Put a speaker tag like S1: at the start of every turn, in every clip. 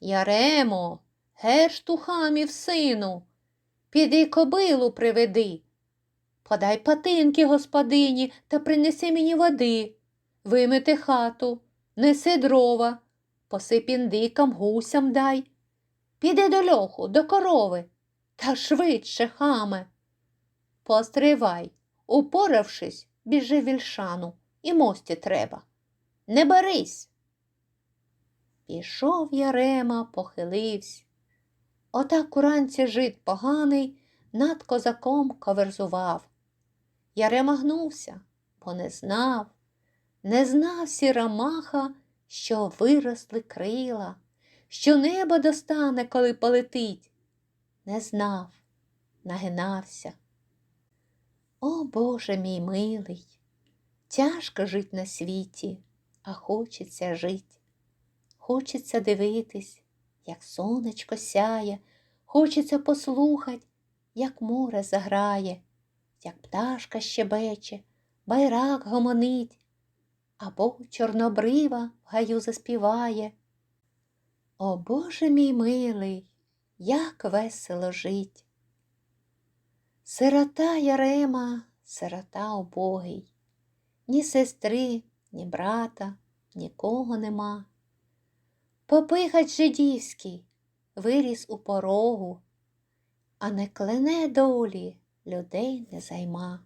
S1: Яремо, геш тухамів сину, піди кобилу приведи. Подай патинки господині та принеси мені води. Вимити хату, неси дрова, посип індикам, гусям дай. Піди до льоху, до корови, та швидше, хаме. Постривай, упоравшись, біжи вільшану, і мості треба. Не берись. Пішов Ярема, похилився. Отак уранці жит поганий над козаком коверзував. Ярема гнувся, бо не знав, не знав сіра маха, що виросли крила, що небо достане, коли полетить. Не знав, нагинався. О Боже мій милий, тяжко жить на світі, а хочеться жить. Хочеться дивитись, як сонечко сяє, хочеться послухать, як море заграє, як пташка щебече, байрак гомонить, або чорнобрива в гаю заспіває. О Боже мій милий, як весело жить! Сирота Ярема, сирота убогий, ні сестри, ні брата, нікого нема. Попихать жидівський виріс у порогу, а не клене долі людей не займа.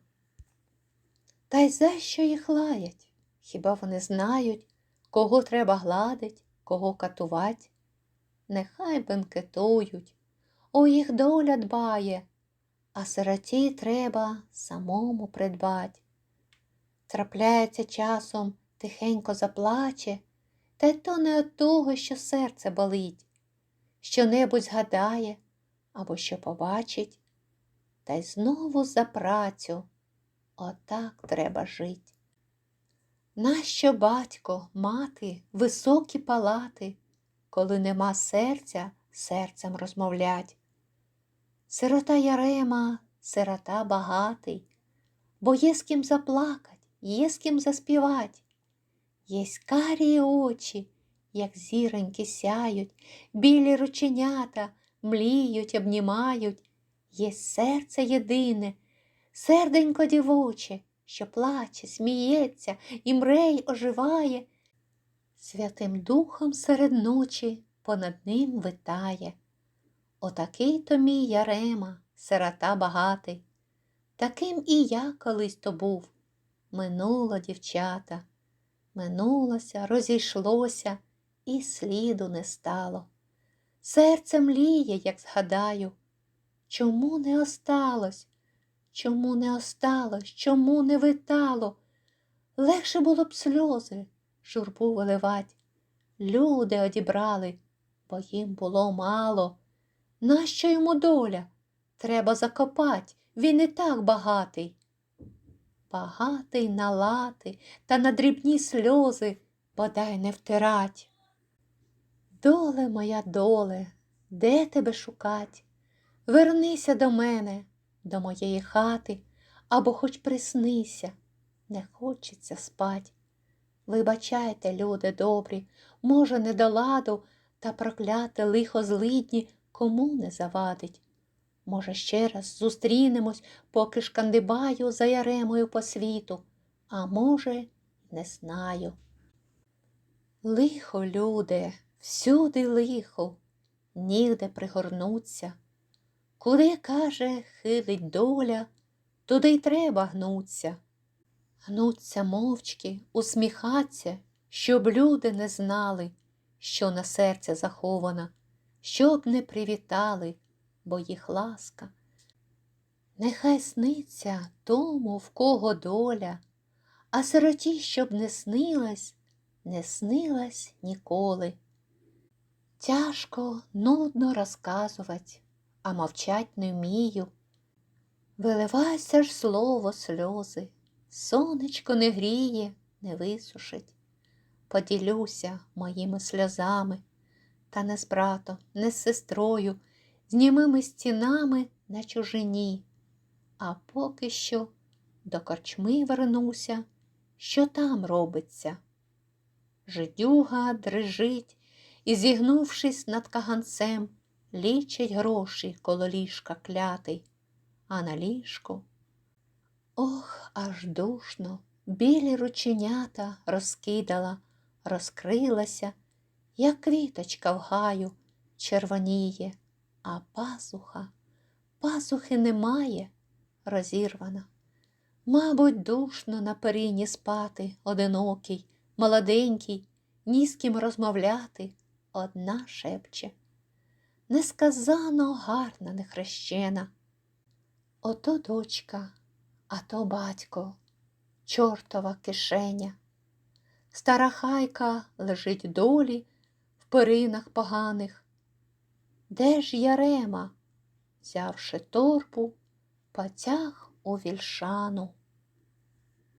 S1: Та й за що їх лаять? Хіба вони знають, кого треба гладить, кого катувать? Нехай бенкетують, о їх доля дбає, а сироті треба самому придбать. Трапляється часом, тихенько заплаче, та й то не від того, що серце болить, що небудь згадає або що побачить, та й знову за працю отак треба жить. Нащо батько, мати, високі палати, коли нема серця, серцем розмовлять? Сирота Ярема, сирота багатий, бо є з ким заплакать, є з ким заспівать. Єсь карі очі, як зіроньки сяють, білі рученята мліють, обнімають, є серце єдине, серденько дівоче, що плаче, сміється і мрей оживає, Святим Духом серед ночі понад ним витає. Отакий то мій Ярема, сирота багатий, таким і я колись то був. Минуло, дівчата, минулося, розійшлося, і сліду не стало. Серце мліє, як згадаю, чому не осталось, чому не осталось, чому не витало? Легше було б сльози, журбу виливать. Люди одібрали, бо їм було мало. Нащо йому доля? Треба закопать, він і так багатий. Багатий на лати та на дрібні сльози бодай не втирать. Доле моя доле, де тебе шукать? Вернися до мене, до моєї хати, або хоч приснися, не хочеться спать. Вибачайте, люди добрі, може, не до ладу, та прокляте лихо злидні кому не завадить. Може, ще раз зустрінемось, поки шкандибаю за яремою по світу, а може, не знаю. Лихо, люди, всюди лихо, нігде пригорнуться. Куди, каже, хилить доля, туди й треба гнуться. Гнуться мовчки, усміхаться, щоб люди не знали, що на серце захована, щоб не привітали, бо їх ласка. Нехай сниться тому, в кого доля, а сироті, щоб не снилась, не снилась ніколи. Тяжко, нудно розказувати, а мовчать не вмію. Виливайся ж слово сльози, сонечко не гріє, не висушить. Поділюся моїми сльозами, та не з братом, не з сестрою, з німими стінами на чужині. А поки що до корчми вернуся, що там робиться. Жидюга дрижить, і, зігнувшись над каганцем, лічить гроші коло ліжка клятий, а на ліжку. Ох, аж душно, білі рученята розкидала, розкрилася, як квіточка в гаю червоніє, а пазуха, пазухи немає, розірвана. Мабуть, душно на перині спати, одинокий, молоденький, ні з ким розмовляти, одна шепче. Несказано гарна нехрещена. Ото дочка, а то батько, чортова кишеня. Стара хайка лежить долі в перинах поганих. Де ж Ярема, взявши торбу, потяг у вільшану.